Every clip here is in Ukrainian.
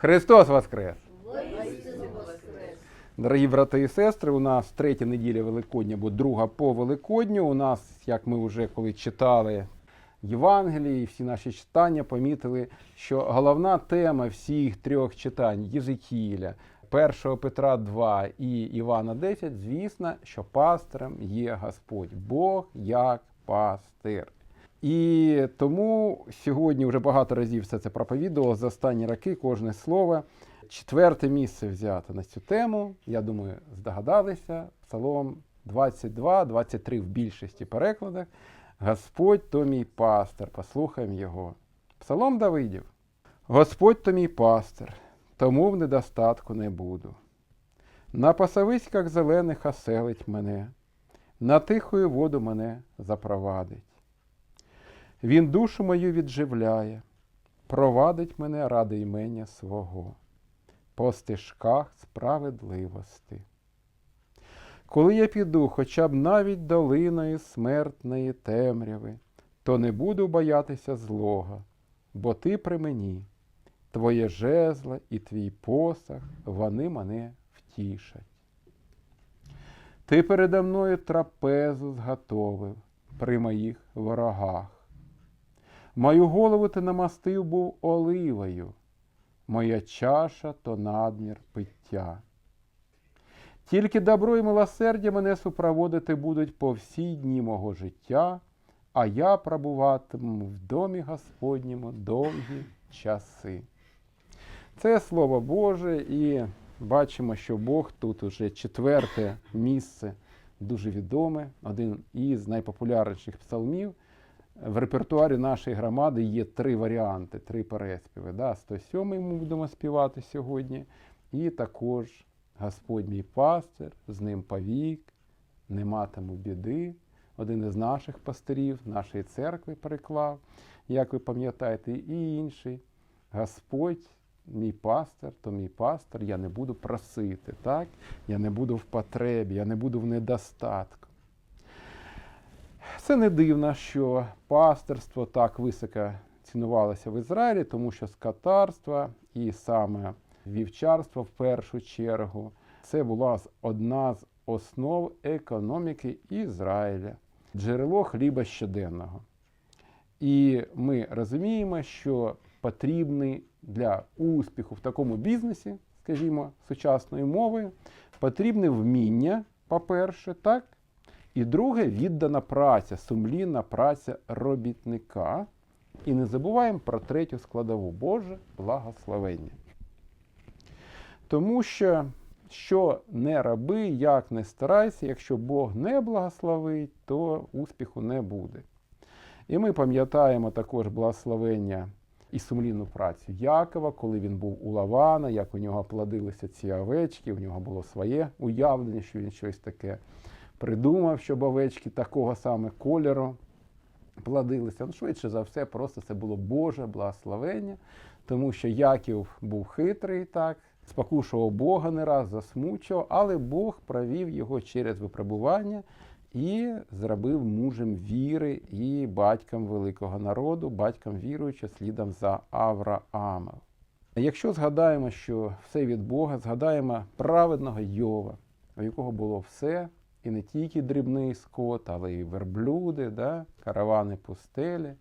Христос Воскрес! Дорогі брати і сестри, у нас третя неділя Великодня, або друга по Великодню. У нас, як ми вже коли читали Євангелії, всі наші читання помітили, що головна тема всіх трьох читань Єзикіля, 1 Петра 2 і Івана 10, звісно, що пастирем є Господь, Бог як пастир. І тому сьогодні вже багато разів все це проповідувало за останні роки, кожне слово. Четверте місце взято на цю тему. Я думаю, здогадалися. Псалом 22, 23 в більшості перекладах. Господь то мій пастир. Послухаємо його. Псалом Давидів. Господь то мій пастир, тому в недостатку не буду. На пасовиськах зелених оселить мене, на тихою воду мене запровадить. Він душу мою відживляє, провадить мене ради імення свого по стежках справедливости. Коли я піду хоча б навіть долиною смертної темряви, то не буду боятися злого, бо ти при мені, твоє жезло і твій посах, вони мене втішать. Ти передо мною трапезу зготовив при моїх ворогах. Мою голову ти намастив був оливою, моя чаша то надмір пиття. Тільки добро і милосердя мене супроводити будуть по всі дні мого життя, а я пробуватиму в домі Господньому довгі часи. Це Слово Боже, і бачимо, що Бог тут уже четверте місце дуже відоме, один із найпопулярніших псалмів. В репертуарі нашої громади є три варіанти, три переспіви. Да? 107 ми будемо співати сьогодні. І також Господь мій пастир, з ним повік, не матиму біди. Один із наших пастирів, нашої церкви переклав, як ви пам'ятаєте, і інший. Господь, мій пастир, то мій пастир, я не буду просити, так? я не буду в потребі, я не буду в недостатку. Це не дивно, що пастирство так високо цінувалося в Ізраїлі, тому що скотарство і саме вівчарство в першу чергу це була одна з основ економіки Ізраїля, джерело хліба щоденного. І ми розуміємо, що потрібний для успіху в такому бізнесі, скажімо, сучасною мовою, потрібне вміння, по-перше, так, і друге віддана праця, сумлінна праця робітника. І не забуваємо про третю складову Боже благословення. Тому що, що не роби, як не старайся, якщо Бог не благословить, то успіху не буде. І ми пам'ятаємо також благословення і сумлінну працю Якова, коли він був у Лавана, як у нього плодилися ці овечки, у нього було своє уявлення, що він щось таке придумав, щоб овечки такого саме кольору плодилися. Ну, швидше за все, просто це було Боже благословення, тому що Яків був хитрий, так, спокушував Бога не раз, засмучував, але Бог провів його через випробування і зробив мужем віри і батьком великого народу, батьком віруючого слідом за Авраамом. Якщо згадаємо, що все від Бога, згадаємо праведного Йова, у якого було все, і не тільки дрібний скот, але й верблюди, да, каравани пустелі,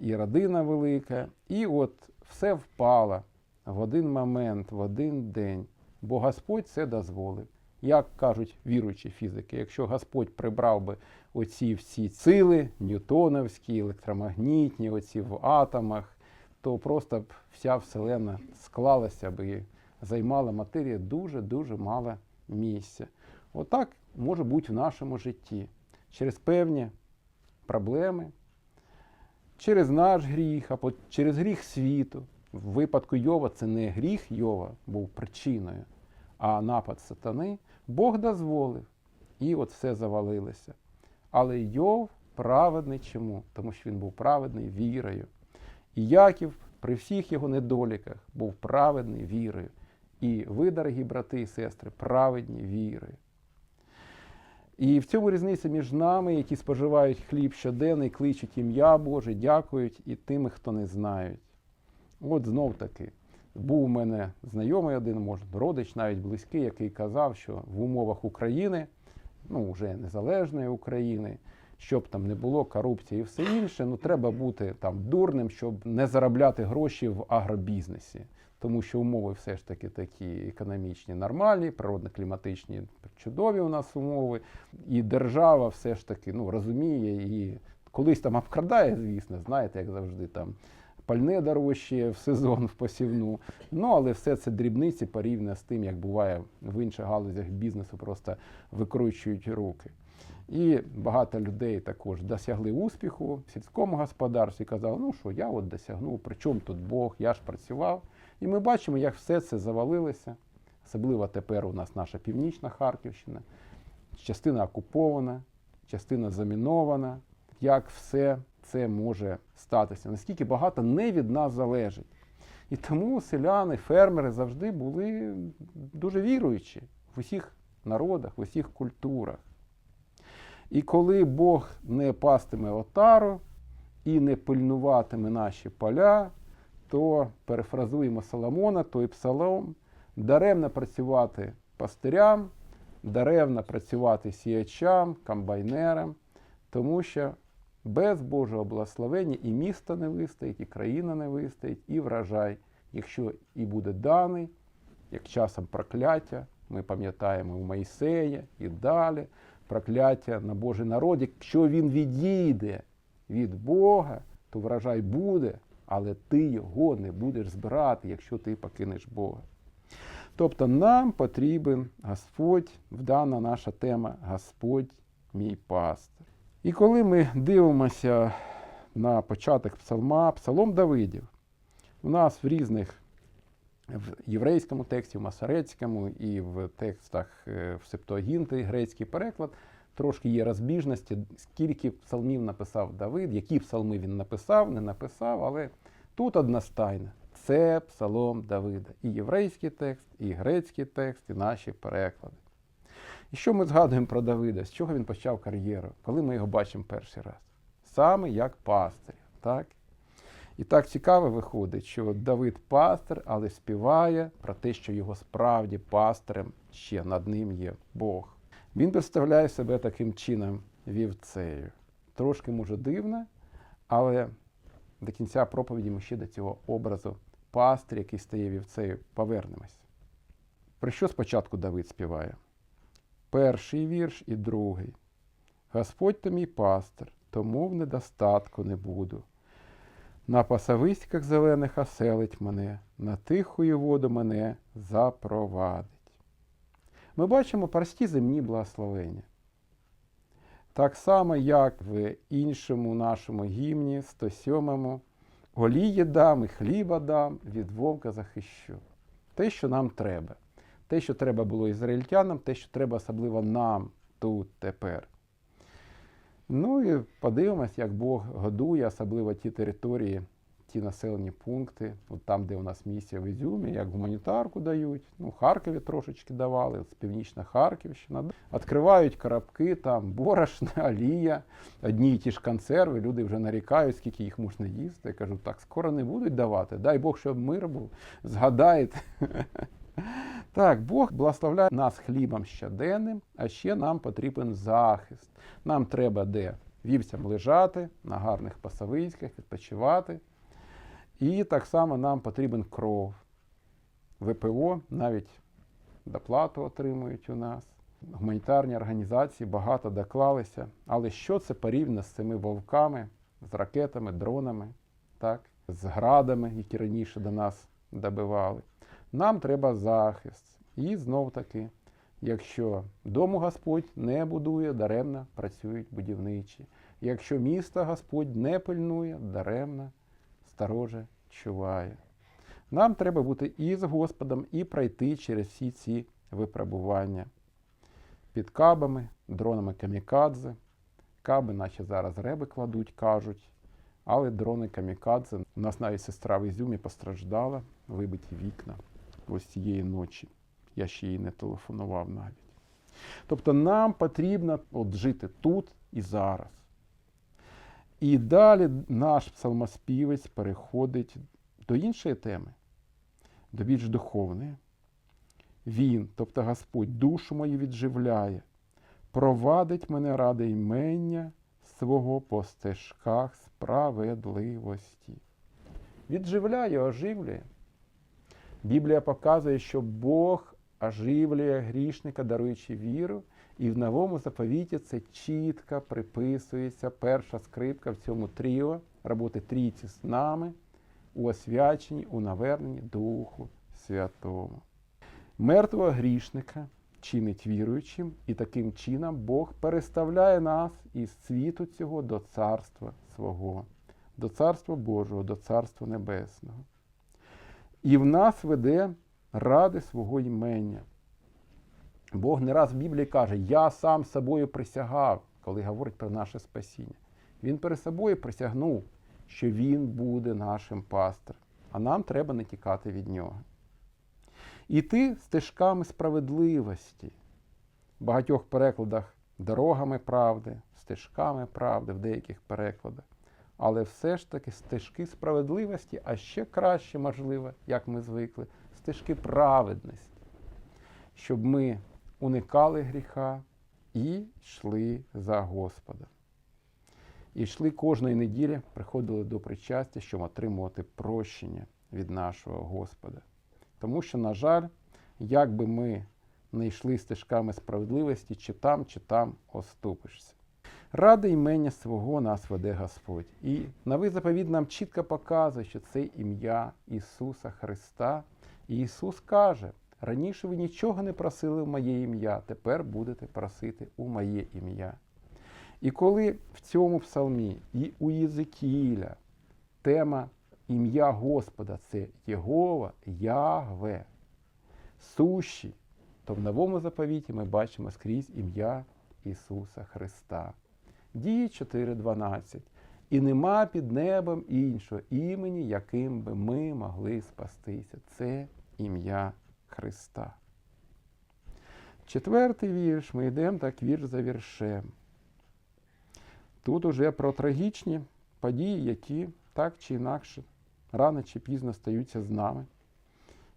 і родина велика. І от все впало в один момент, в один день, бо Господь це дозволив. Як кажуть віруючі фізики, якщо Господь прибрав би оці всі сили, ньютоновські, електромагнітні, оці в атомах, то просто б вся Вселена склалася б і займала матерія дуже-дуже мало місця. Отак може бути в нашому житті. Через певні проблеми, через наш гріх, або через гріх світу. В випадку Йова це не гріх Йова був причиною, а напад сатани. Бог дозволив. І от все завалилося. Але Йов праведний чому? Тому що він був праведний вірою. І Яків при всіх його недоліках був праведний вірою. І ви, дорогі брати і сестри, праведні вірою. І в цьому різниця між нами, які споживають хліб щоденний, кличуть ім'я Боже, дякують, і тими, хто не знають. От знов таки, Був у мене знайомий один, може, родич, навіть близький, який казав, що в умовах України, ну вже незалежної України, щоб там не було корупції і все інше, ну треба бути там дурним, щоб не заробляти гроші в агробізнесі. Тому що умови все ж таки такі економічні, нормальні, природно-кліматичні чудові у нас умови, і держава все ж таки ну, розуміє і колись там обкрадає, звісно, знаєте, як завжди там пальне дорожче в сезон в посівну. Ну, але все це дрібниці порівняно з тим, як буває в інших галузях бізнесу, просто викручують руки. І багато людей також досягли успіху в сільському господарстві. Казали, ну що я от досягнув, при чому тут Бог, я ж працював. І ми бачимо, як все це завалилося. Особливо тепер у нас наша північна Харківщина, частина окупована, частина замінована. Як все це може статися? Наскільки багато не від нас залежить. І тому селяни, фермери завжди були дуже віруючі в усіх народах, в усіх культурах. І коли Бог не пастиме отару і не пильнуватиме наші поля, то перефразуємо Соломона, той псалом, даремно працювати пастирям, даремно працювати сіячам, комбайнерам, тому що без Божого благословення і місто не вистоїть, і країна не вистоїть, і врожай, якщо і буде даний, як часом прокляття, ми пам'ятаємо у Моїсея і далі прокляття на Божий народ. Якщо він відійде від Бога, то врожай буде, але ти його не будеш збирати, якщо ти покинеш Бога. Тобто нам потрібен Господь, вдана наша тема Господь мій пастир. І коли ми дивимося на початок псалма, псалом Давидів, у нас в різних в єврейському тексті, в масарецькому і в текстах е, в Септуагінти, грецький переклад, трошки є розбіжності, скільки псалмів написав Давид, які псалми він написав, не написав, але тут одностайно. Це псалом Давида. І єврейський текст, і грецький текст, і наші переклади. І що ми згадуємо про Давида? З чого він почав кар'єру? Коли ми його бачимо перший раз? Саме як пастир. Так? І так цікаво виходить, що Давид пастир, але співає про те, що його справді пастирем ще над ним є Бог. Він представляє себе таким чином вівцею. Трошки може дивно, але до кінця проповіді ми ще до цього образу пастир, який стає вівцею, повернемось. Про що спочатку Давид співає? Перший вірш і другий. Господь то мій пастир, тому в недостатку не буду. На пасовиськах зелених оселить мене, на тихую воду мене запровадить. Ми бачимо прості земні благословення. Так само, як в іншому нашому гімні, 107-му, олії дам і хліба дам, від вовка захищу. Те, що нам треба. Те, що треба було ізраїльтянам, те, що треба особливо нам тут тепер. Ну і подивимось, як Бог годує, особливо ті території, ті населені пункти, от там, де у нас місія в Ізюмі, як гуманітарку дають. Ну, Харкові трошечки давали, північна Харківщина. Відкривають коробки, там борошна, олія, одні й ті ж консерви. Люди вже нарікають, скільки їх можна їсти. Я кажу, так, скоро не будуть давати. Дай Бог, щоб мир був. Згадаєте. Так, Бог благословляє нас хлібом щоденним, а ще нам потрібен захист. Нам треба де вівцям лежати на гарних пасовиськах, відпочивати. І так само нам потрібен кров. ВПО навіть доплату отримують у нас. Гуманітарні організації багато доклалися. Але що це порівняно з цими вовками, з ракетами, дронами, так? з градами, які раніше до нас добивали? Нам треба захист. І знов таки, якщо дому Господь не будує, даремно працюють будівничі. Якщо міста Господь не пильнує, даремно стороже чуває. Нам треба бути і з Господом, і пройти через всі ці випробування. Під кабами, дронами камікадзе. Каби, наче зараз реби кладуть, кажуть. Але дрони камікадзе. У нас навіть сестра в Ізюмі постраждала, вибиті вікна ось цієї ночі. Я ще їй не телефонував навіть. Тобто нам потрібно от жити тут і зараз. І далі наш псалмоспівець переходить до іншої теми. до більш духовної. Він, тобто Господь, душу мою відживляє, провадить мене ради ймення свого по стежках справедливості. Відживляє, оживлює. Біблія показує, що Бог оживлює грішника, даруючи віру, і в новому заповіті це чітко приписується перша скрипка в цьому тріо роботи трійці з нами у освяченні, у наверненні Духу Святому. Мертвого грішника чинить віруючим, і таким чином Бог переставляє нас із світу цього до царства свого, до царства Божого, до царства Небесного. І в нас веде ради свого імення. Бог не раз в Біблії каже, я сам собою присягав, коли говорить про наше спасіння. Він перед собою присягнув, що Він буде нашим пастирем, а нам треба не тікати від нього. Іти стежками справедливості. В багатьох перекладах дорогами правди, стежками правди, в деяких перекладах. Але все ж таки стежки справедливості, а ще краще, можливо, як ми звикли, стежки праведності, щоб ми уникали гріха і йшли за Господа. І йшли кожної неділі, приходили до причастя, щоб отримувати прощення від нашого Господа. Тому що, на жаль, як би ми не йшли стежками справедливості, чи там, чи там оступишся. Ради імення свого нас веде Господь. І новий заповіт нам чітко показує, що це ім'я Ісуса Христа. І Ісус каже: раніше ви нічого не просили в моє ім'я, тепер будете просити у моє ім'я. І коли в цьому псалмі і у Єзикіля тема ім'я Господа це Єгова, Ягве, сущі, то в новому заповіті ми бачимо скрізь ім'я Ісуса Христа. Дії 4.12. І нема під небом іншого імені, яким би ми могли спастися. Це ім'я Христа. Четвертий вірш, ми йдемо так вірш за віршем. Тут уже про трагічні події, які так чи інакше рано чи пізно стаються з нами,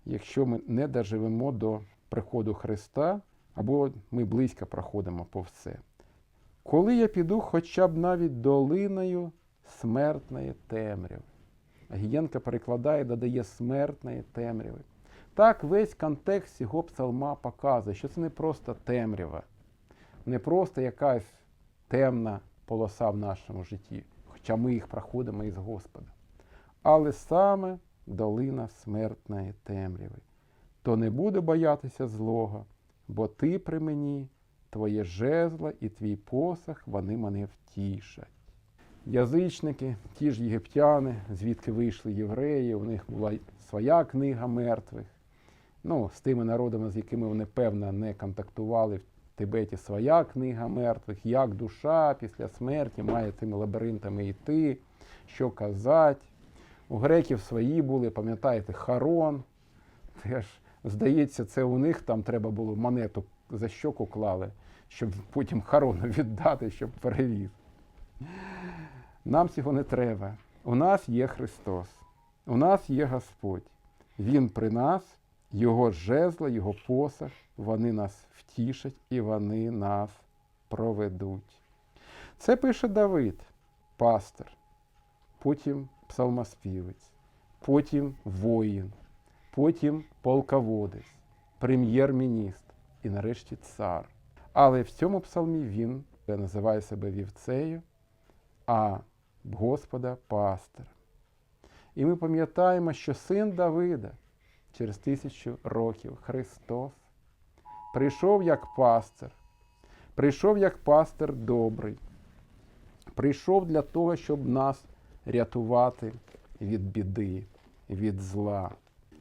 якщо ми не доживемо до приходу Христа, або ми близько проходимо по все. Коли я піду хоча б навіть долиною смертної темряви. Гієнка перекладає, додає смертної темряви. Так, весь контекст цього псалма показує, що це не просто темрява, не просто якась темна полоса в нашому житті, хоча ми їх проходимо із Господа, але саме долина смертної темряви. То не буду боятися злого, бо ти при мені, твоє жезло і твій посох, вони мене втішать. Язичники, ті ж єгиптяни, звідки вийшли євреї, у них була своя книга мертвих. Ну, з тими народами, з якими вони, певно, не контактували в Тибеті, своя книга мертвих, як душа після смерті має цими лабіринтами йти, що казати. У греків свої були, пам'ятаєте, Харон. Теж, здається, це у них там треба було монету за щоку клали, щоб потім Харону віддати, щоб перевіз. Нам цього не треба. У нас є Христос, у нас є Господь. Він при нас, Його жезла, Його посох, вони нас втішать і вони нас проведуть. Це пише Давид, пастир, потім псалмоспівець, потім воїн, потім полководець, прем'єр-міністр і нарешті цар. Але в цьому псалмі він називає себе вівцею, а Господа пастир. І ми пам'ятаємо, що син Давида через тисячу років Христос прийшов як пастир, прийшов як пастир добрий, прийшов для того, щоб нас рятувати від біди, від зла.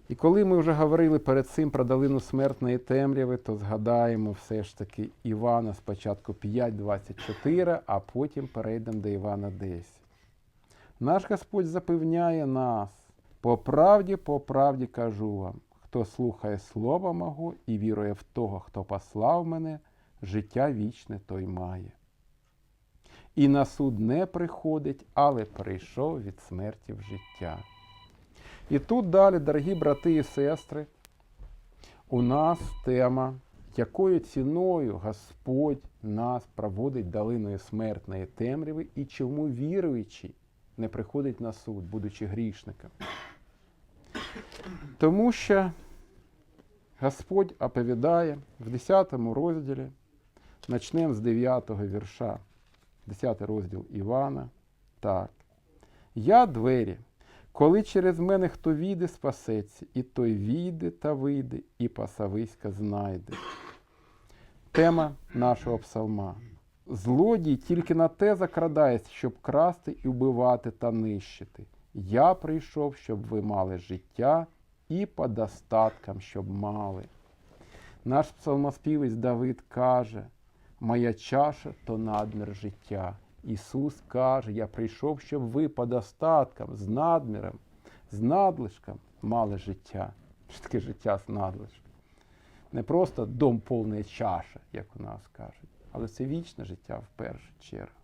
І коли ми вже говорили перед цим про долину смертної темряви, то згадаємо все ж таки Івана спочатку 5.24, а потім перейдемо до Івана 10. Наш Господь запевняє нас, по правді, по правді кажу вам, хто слухає слова мого і вірує в того, хто послав мене, життя вічне той має. І на суд не приходить, але прийшов від смерті в життя. І тут далі, дорогі брати і сестри, у нас тема, якою ціною Господь нас проводить долиною смертної темряви і чому віруючий не приходить на суд, будучи грішником. Тому що Господь оповідає в 10 розділі, почнемо з 9 вірша, 10 розділ Івана. Так. Я двері. Коли через мене хто війде, спасеться, і той війде та вийде, і пасовиська знайде. Тема нашого псалма. Злодій тільки на те закрадається, щоб красти і вбивати та нищити. Я прийшов, щоб ви мали життя і по достаткам, щоб мали. Наш псалмоспівець Давид каже: Моя чаша то надмір життя. Ісус каже, я прийшов, щоб ви по достаткам, з надміром, з надлишком мали життя. Що таке життя з надлишком? Не просто дом повна чаша, як у нас кажуть, але це вічне життя в першу чергу.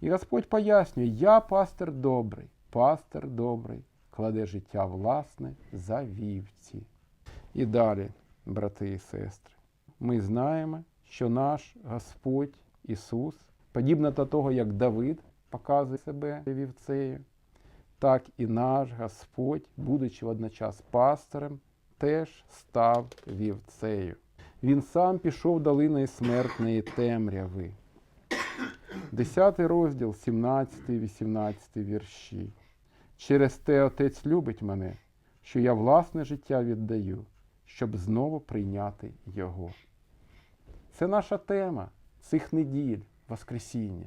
І Господь пояснює, я пастир добрий, пастир добрий, кладе життя власне за вівці. І далі, брати і сестри, ми знаємо, що наш Господь Ісус, подібно до того, як Давид показує себе вівцею, так і наш Господь, будучи водночас пастирем, теж став вівцею. Він сам пішов долиною смертної темряви. 10 розділ, 17-18 вірші. Через те Отець любить мене, що я власне життя віддаю, щоб знову прийняти Його. Це наша тема цих неділь Воскресіння,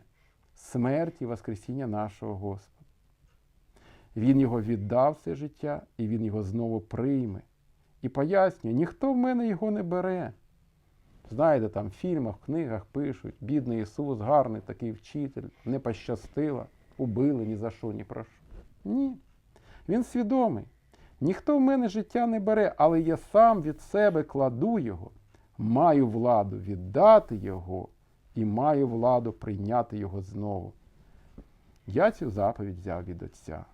смерті Воскресіння нашого Господа. Він його віддав це життя, і Він його знову прийме. І пояснює, ніхто в мене його не бере. Знаєте, там в фільмах, в книгах пишуть, бідний Ісус, гарний такий вчитель, не пощастило, убили ні за що, ні про що. Ні. Він свідомий. Ніхто в мене життя не бере, але я сам від себе кладу його, маю владу віддати його і маю владу прийняти його знову. Я цю заповідь взяв від Отця.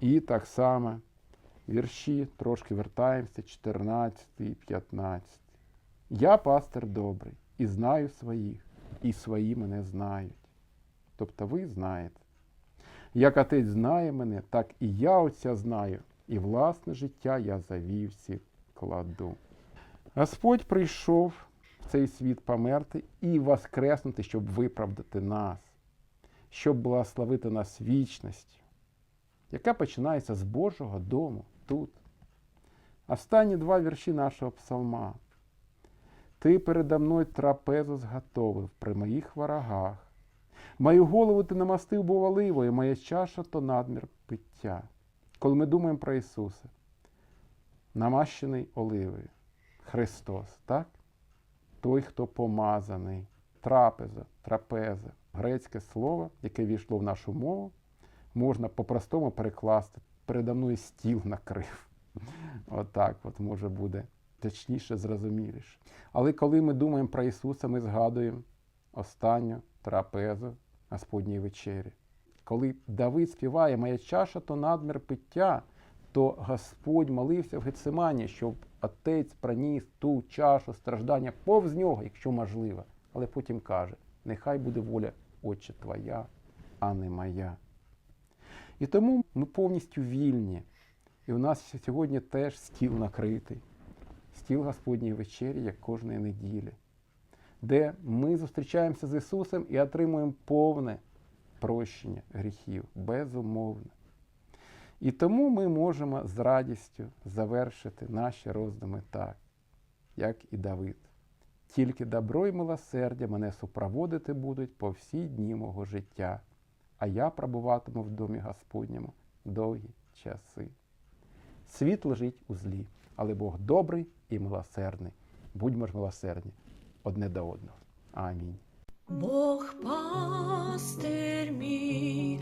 І так само вірші, трошки вертаємося, 14 і 15. Я пастир добрий і знаю своїх, і свої мене знають. Тобто ви знаєте. Як отець знає мене, так і я Отця знаю, і власне життя я за вівці кладу. Господь прийшов в цей світ померти і воскреснути, щоб виправдати нас, щоб благословити нас вічністю, яка починається з Божого дому тут. Останні два вірші нашого псалма. Ти передо мною трапезу зготовив при моїх ворогах. Мою голову ти намастив був оливою, моя чаша то надмір пиття. Коли ми думаємо про Ісуса, намащений оливою, Христос, так? Той, хто помазаний, трапеза, трапеза, грецьке слово, яке війшло в нашу мову, можна по-простому перекласти. Передо мною стіл накрив. Отак от може буде точніше, зрозуміліше. Але коли ми думаємо про Ісуса, ми згадуємо останню трапезу Господньої вечері. Коли Давид співає Моя чаша то надмір пиття, то Господь молився в Гецимані, щоб Отець приніс ту чашу страждання повз нього, якщо можливо. Але потім каже: нехай буде воля Отче Твоя, а не моя. І тому ми повністю вільні. І у нас сьогодні теж стіл накритий стіл Господньої вечері, як кожної неділі, де ми зустрічаємося з Ісусом і отримуємо повне прощення гріхів, безумовно. І тому ми можемо з радістю завершити наші роздуми так, як і Давид. Тільки добро й милосердя мене супроводити будуть по всі дні мого життя, а я пробуватиму в домі Господньому довгі часи. Світ лежить у злі, але Бог добрий і милосердний. Будьмо ж милосердні одне до одного. Амінь. Бог пастир мій,